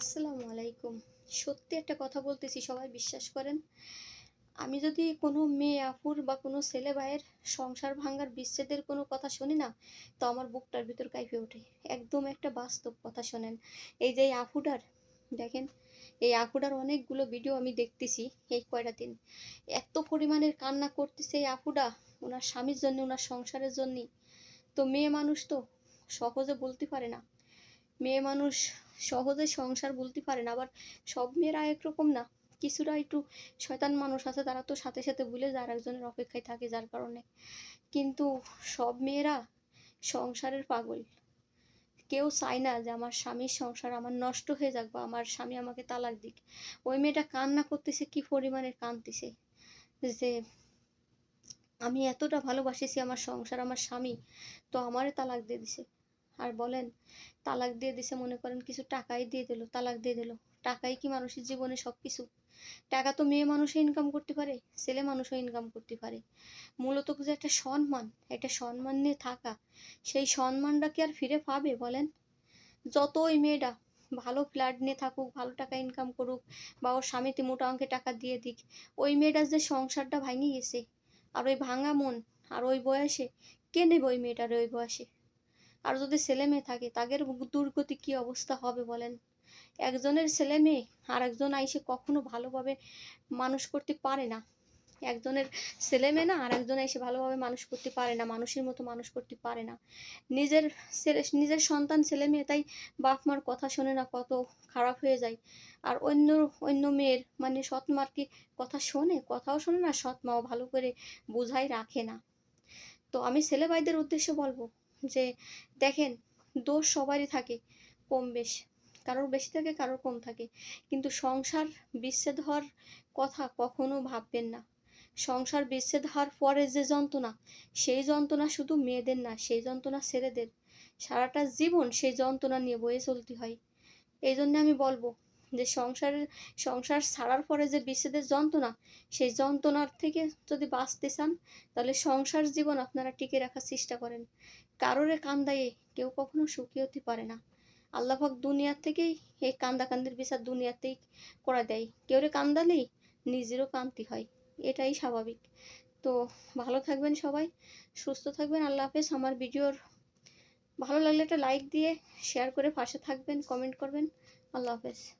আসসালামু আলাইকুম। সত্যি একটা কথা বলতেছি, সবাই বিশ্বাস করেন। আমি যদি কোনো মেয়ে, আপুর বা কোনো ছেলে ভাইয়ের সংসার ভাঙার বিচ্ছেদের কোনো কথা শুনি না, তো আমার বুকটার ভিতর কাঁপে ওঠে। একদম একটা বাস্তব কথা শোনেন। এই যে আপুটার, দেখেন, এই আপুটার অনেকগুলো ভিডিও আমি দেখতেছি এই কয়টা দিন। এত পরিমাণের কান্না করতেছে এই আপুটা, ওনার স্বামীর জন্য, ওনার সংসারের জন্যই তো মেয়ে মানুষ তো সহজে বলতে পারে না। মেয়ে মানুষ সহজে সংসার বলতে পারে না, আবার সব মেয়েরা একরকম না। কিছুটা একটু শয়তান মানুষ আছে, তারা তো সাথে সাথে ভুলে যায় আর একজনের অপেক্ষায় থাকে যার কারণে। কিন্তু সব মেয়েরা সংসারের পাগল। কেউ চায় না যে আমার স্বামীর সংসার আমার নষ্ট হয়ে যাক বা আমার স্বামী আমাকে তালাক দিক। ওই মেয়েটা কান্না করতেছে, কি পরিমাণে কাঁদতেছে যে আমি এতটা ভালোবাসিছি আমার সংসার, আমার স্বামী তো আমারে তালাক দিয়ে দিছে। আর বলেন, তালাক দিয়ে দিছে মনে করেন কিছু টাকাই দিয়ে দিল, তালাক দিয়ে দিল। টাকাই কি মানুষের জীবনে সব কিছু টাকা তো মেয়ে মানুষও ইনকাম করতে পারে, ছেলে মানুষও ইনকাম করতে পারে। মূলত যে একটা সম্মান একটা সম্মান নিয়ে থাকা, সেই সম্মানটা কি আর ফিরে পাবে বলেন? যত ওই মেয়েটা ভালো ফ্ল্যাট নিয়ে থাকুক, ভালো টাকা ইনকাম করুক, বা ওর স্বামীতে মোটা অঙ্কে টাকা দিয়ে দিক, ওই মেয়েটার যে সংসারটা ভাঙে গেছে, আর ওই ভাঙা মন, আর ওই বয়সে কে নেবে ওই মেয়েটার ওই বয়সে? আর যদি ছেলে মেয়ে থাকে, তাদের দুর্গতি কি অবস্থা হবে বলেন? একজনের ছেলে মেয়ে আর একজন আইসে কখনো ভালোভাবে মানুষ করতে পারে না। একজনের ছেলে মেয়ে না আর একজন এসে ভালোভাবে মানুষ করতে পারে না, মানুষের মতো মানুষ করতে পারে না। নিজের ছেলে নিজের সন্তান ছেলে মেয়ে, তাই বাপ মার কথা শোনে না কত খারাপ হয়ে যায়। আর অন্য অন্য মেয়ের মানে সৎ মার কি কথা শোনে? কথাও শোনে না সৎ মাও ভালো করে বোঝাই রাখে না। তো আমি ছেলে ভাইদের উদ্দেশ্যে বলব যে দেখেন দোষ সবারই থাকে, কম বেশ। কারোর বেশি থাকে, কারোর কম থাকে। কিন্তু সংসার বিচ্ছেদ হওয়ার কথা কখনো ভাববেন না। সংসার বিচ্ছেদ হওয়ার পরে যে যন্ত্রণা, সেই যন্ত্রণা শুধু মেয়েদের না, সেই যন্ত্রণা ছেলেদের। সারাটা জীবন সেই যন্ত্রণা নিয়ে বয়ে চলতে হয়। এই জন্য আমি বলব যে সংসারের সংসার ছাড়ার পরে যে বিচ্ছেদের যন্ত্রণা, সেই যন্ত্রণার থেকে যদি বাঁচতে চান, তাহলে সংসার জীবন আপনারা টিকে রাখার চেষ্টা করেন। কারোরে কান্দায়ে কেউ কখনো সুখী হতে পারে না। আল্লাহাক দুনিয়ার থেকেই এই কান্দা কান্দির বিচার দুনিয়াতেই করা দেয়। কেউরে কান্দালেই নিজেরও কান্তি হয়। এটাই স্বাভাবিক। তো ভালো থাকবেন সবাই, সুস্থ থাকবেন। আল্লাহ হাফেজ। আমার ভিডিওর ভালো লাগলে একটা লাইক দিয়ে, শেয়ার করে পাশে থাকবেন, কমেন্ট করবেন। আল্লাহ হাফেজ।